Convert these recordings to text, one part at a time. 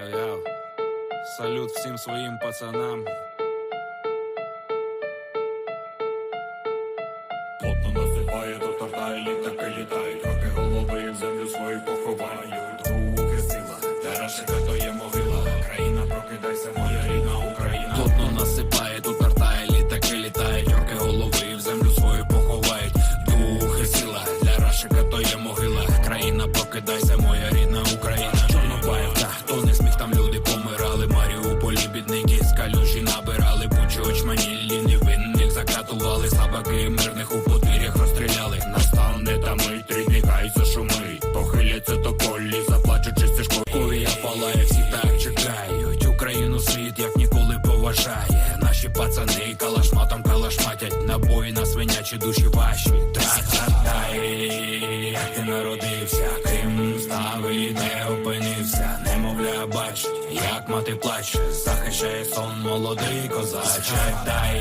Йо-йо. Салют всім своїм пацанам. Плотно насипає до торта, і літаки літають, Набирали. манілі невинних закатували. Слабаки мирних у подвір'ях розстріляли. Настане та ми рідний хай зашумить. Похиляться то колі, заплачучи стежкою. Я палає, всі так чекають. Україну світ як ніколи поважає. Наші пацани калашматом калашматять. Набої на свинячі душі ваші. Немовля, бач, як мати плаче, захищає сон молодий козаче. Дай,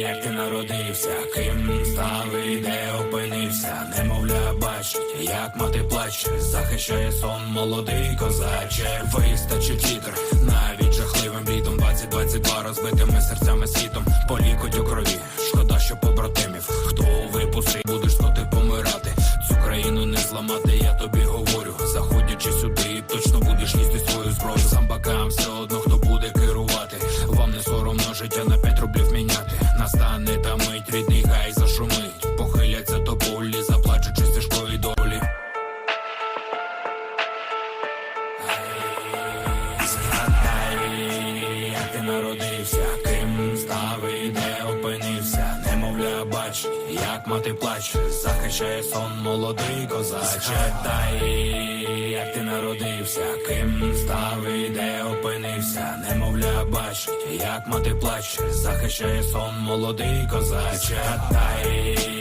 як ти народився, ким став і де опинився. Немовля, бач, як мати плаче, захищає сон молодий козаче. Вистачить літр, навіть жахливим літом 2022 розбитими серцями світом. Полікоть у крові, шкода, що побратимів. Хто випустить, будеш ти помирати. Цю країну не зламати, Самбакам все одно Немовля, бач, як мати плаче, захищає сон молодий козаче. Дай, як ти народився, ким став і де опинився. Немовля, бач, як мати плаче, захищає сон молодий козаче. Дай,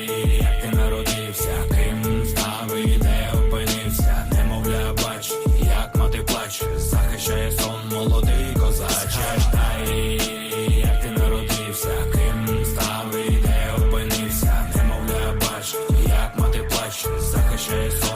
precious.